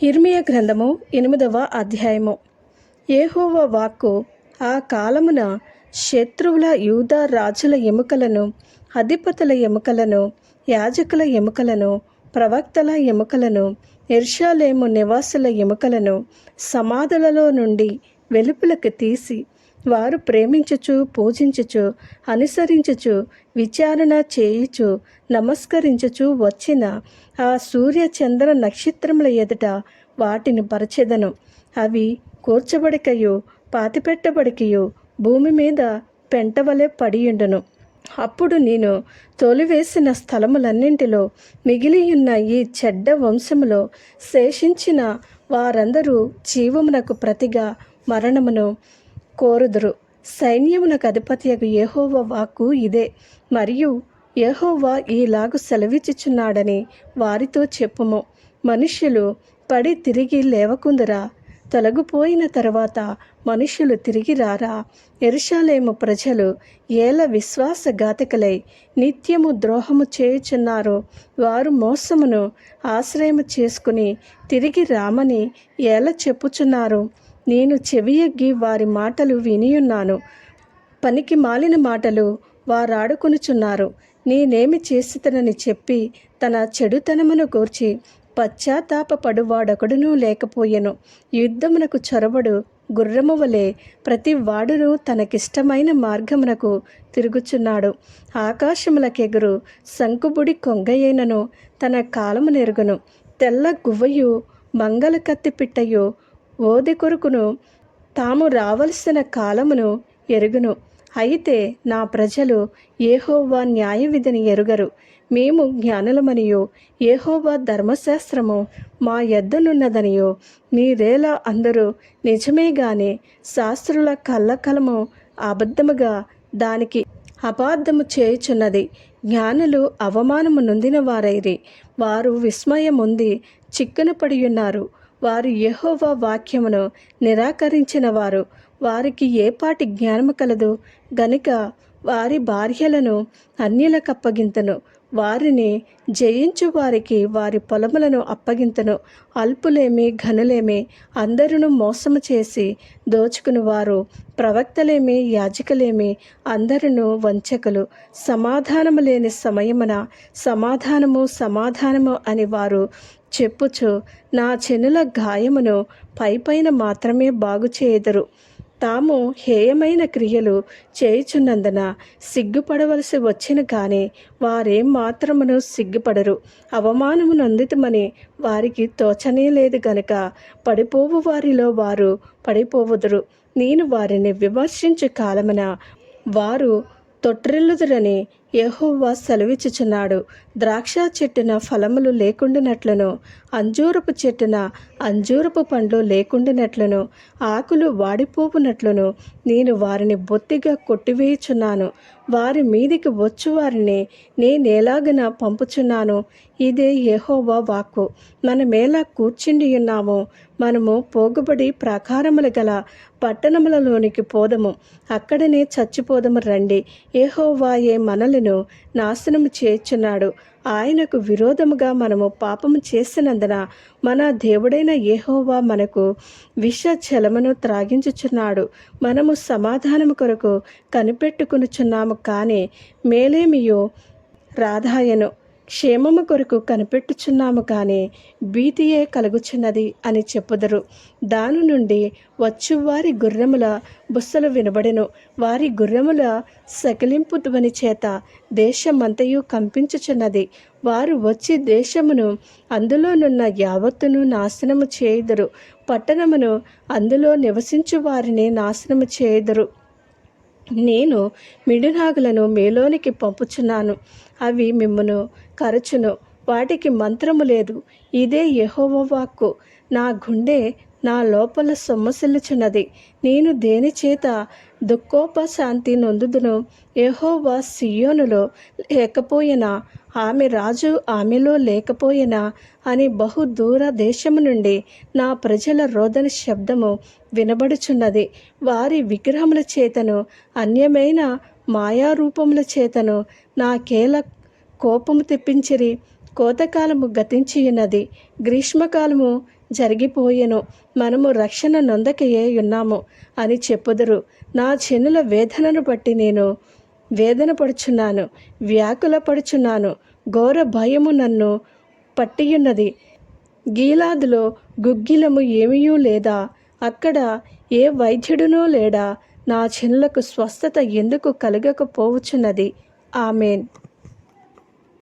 ఇర్మియ గ్రంథము ఎనిమిదవ అధ్యాయము. ఏహోవ వాక్కు ఆ కాలమున శత్రువుల యూదా రాజుల ఎముకలను అధిపతుల ఎముకలను యాజకుల ఎముకలను ప్రవక్తల ఎముకలను ఎర్షాలేము నివాసుల ఎముకలను సమాధులలో నుండి వెలుపులకు తీసి వారు ప్రేమించుచు పూజించుచు అనుసరించుచు విచారణ చేయుచు నమస్కరించుచు వచ్చిన ఆ సూర్య చంద్ర నక్షత్రముల ఎదుట వాటిని పరచెదను. అవి కూర్చబడికయు పాతిపెట్టబడికయు భూమి మీద పెంటవలె పడియుండును. అప్పుడు నేను తోలివేసిన స్థలములన్నింటిలో మిగిలియున్న ఈ చెడ్డ వంశములో శేషించిన వారందరూ జీవమునకు ప్రతిగా మరణమును కోరుదురు. సైన్యమునకు అధిపతియగు యహోవ వాక్కు ఇదే. మరియు యహోవా ఈలాగు సెలవిచ్చుచున్నాడని వారితో చెప్పుము. మనుష్యులు పడి తిరిగి లేవకుందురా. తొలగిపోయిన తర్వాత మనుషులు తిరిగి రారా. ఎరుషాలేము ప్రజలు ఏల విశ్వాసఘాతకులై నిత్యము ద్రోహము చేయుచున్నారు. వారు మోసమును ఆశ్రయము చేసుకుని తిరిగి రామని ఏల చెప్పుచున్నారు. నేను చెవియెగ్గి వారి మాటలు వినియున్నాను. పనికి మాలిన మాటలు వారాడుకొనుచున్నారు. నేనేమి చేసితనని చెప్పి తన చెడుతనమును గూర్చి పశ్చాత్తాపపడువాడొకడునూ లేకపోయెను. యుద్ధమునకు చొరబడు గుర్రము వలె ప్రతి వాడును తనకిష్టమైన మార్గమునకు తిరుగుచున్నాడు. ఆకాశములకెగురు శంకుబుడి కొంగయ్యనను తన కాలము నెరుగును తెల్ల గువ్వయు మంగళ కత్తి పిట్టయు ఓది కొరుకును తాము రావలసిన కాలమును ఎరుగును. అయితే నా ప్రజలు ఏహోవా న్యాయ విధిని ఎరుగరు. మేము జ్ఞానులమనియో ఏహోవా ధర్మశాస్త్రము మా ఎద్దనున్నదనియో మీరేలా అందరూ నిజమే గాని శాస్త్రుల కళ్ళకలము అబద్ధముగా దానికి అపార్థము చేయుచున్నది. జ్ఞానులు అవమానము నొందిన వారైరి వారు విస్మయముంది చిక్కున పడియున్నారు వారు యహోవా వాక్యమును నిరాకరించిన వారు. వారికి ఏపాటి జ్ఞానము కలదు. గనుక వారి భార్యలను అన్యులకప్పగింతను వారిని జయించు వారికి వారి పొలములను అప్పగింతను. అల్పులేమి ఘనులేమి అందరును మోసము చేసి దోచుకుని వారు. ప్రవక్తలేమి యాజకులేమి అందరును వంచకులు. సమాధానము లేని సమయమున సమాధానము సమాధానము అని వారు చెప్పుచు నా చెనుల గాయమును పైపైన మాత్రమే బాగు చేయుదురు తాము హేయమైన క్రియలు చేయుచున్నందున సిగ్గుపడవలసి వచ్చిన కానీ వారేం మాత్రమును సిగ్గుపడరు. అవమానము నొందితమని వారికి తోచనే లేదు గనుక పడిపోవు వారిలో వారు పడిపోవుదురు. నేను వారిని విమర్శించే కాలమున వారు తొట్టిల్లుదురని యెహోవా సెలవిచ్చుచున్నాడు. ద్రాక్ష చెట్టున ఫలములు లేకుండినట్లను అంజూరపు చెట్టున అంజూరపు పండ్లు లేకుండినట్లను ఆకులు వాడిపోవునట్లును నేను వారిని బొత్తిగా కొట్టివేయుచున్నాను. వారి మీదికి వచ్చు వారిని నేనేలాగన పంపుచున్నాను. ఇదే యహోవా వాక్కు. మనమేలా కూర్చుండి ఉన్నాము మనము పోగుబడి ప్రాకారములు గల పట్టణములలోనికి పోదము. అక్కడనే చచ్చిపోదము రండి. ఏహోవాయే మనలను నాశనము చేర్చున్నాడు ఆయనకు విరోధముగా మనము పాపము చేసినందున మన దేవుడైన ఏహోవా మనకు విష చలమను త్రాగించుచున్నాడు. మనము సమాధానము కొరకు కనిపెట్టుకునుచున్నాము కానీ మేలేమియో రాధాయను క్షేమము కొరకు కనిపెట్టుచున్నాము కానీ భీతియే కలుగుచున్నది అని చెప్పుదరు. దాని నుండి వచ్చు వారి గుర్రముల బుస్సలు వినబడెను. వారి గుర్రముల సకిలింపు ధ్వని చేత దేశమంతయు కంపించుచున్నది. వారు వచ్చి దేశమును అందులోనున్న యావత్తును నాశనము చేయుదురు. పట్టణమును అందులో నివసించు వారిని నాశనము చేయుదురు. నేను మిడునాగులను మేలోనికి పంపుచున్నాను. అవి మిమ్మను కరచును. వాటికి మంత్రము లేదు. ఇదే యెహోవా వాక్కు. నా గుండె నా లోపల సొమ్మసిల్లుచున్నది నేను దేని చేత దుఃఖోపశాంతి నొందుదును ఏహోవా సియోనులో లేకపోయినా? ఆమె రాజు ఆమెలో లేకపోయినా? అని బహు దూర దేశము నుండి నా ప్రజల రోదన శబ్దము వినబడుచున్నది. వారి విగ్రహముల చేతను అన్యమైన మాయారూపముల చేతను నాకేల కోపము తెప్పించిరి. కోతకాలము గతించియున్నది. గ్రీష్మకాలము జరిగిపోయెను. మనము రక్షణ నొందకయే ఉన్నాము అని చెప్పుదురు. నా చెన్నుల వేదనను బట్టి నేను వేదన పడుచున్నాను వ్యాకుల పడుచున్నాను. ఘోర భయము నన్ను పట్టియున్నది. గీలాదులో గుగ్గిలము ఏమీయూ లేదా? అక్కడ ఏ వైద్యుడునూ లేడా? నా చెన్నులకు స్వస్థత ఎందుకు కలగకపోవచ్చున్నది? ఆమెన్.